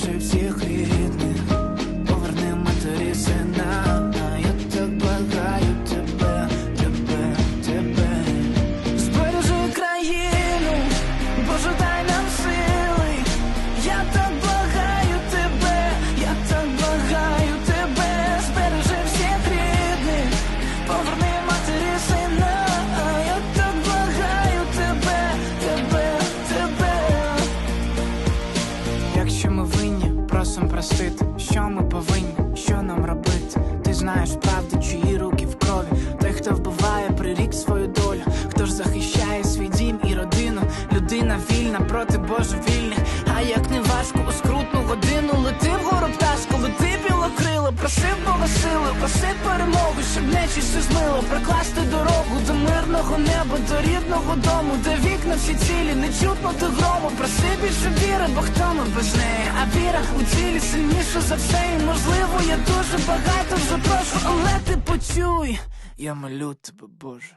збережи всіх рідних, поверни матері сина, я так благаю тебе, тебе, тебе. Збережи країну, Боже, дай нам сили. Я так благаю тебе, я так благаю тебе, збережи всіх рідних, поверни матері сина, так благаю тебе, тебе, тебе. Ми просим простити, що ми повинні, що нам робити. Ти знаєш правду, чиї руки в крові. Той, хто вбиває, прирік свою долю. Хто ж захищає свій дім і родину. Людина вільна проти божевільних. А як не важко у скрутну годину лети вгору пташку, лети білокрило, просив Бога сили, просив перемоги, щоб нечість змило, прокласти дорогу до мирного неба, до рідного дому, де вікна всі цілі, не чутно до грому. Проси більше віри, бо хто ми без неї? А віра у цілі сильніша за все. І можливо, я дуже багато вже прошу, але ти почуй. Я молю тебе, Боже.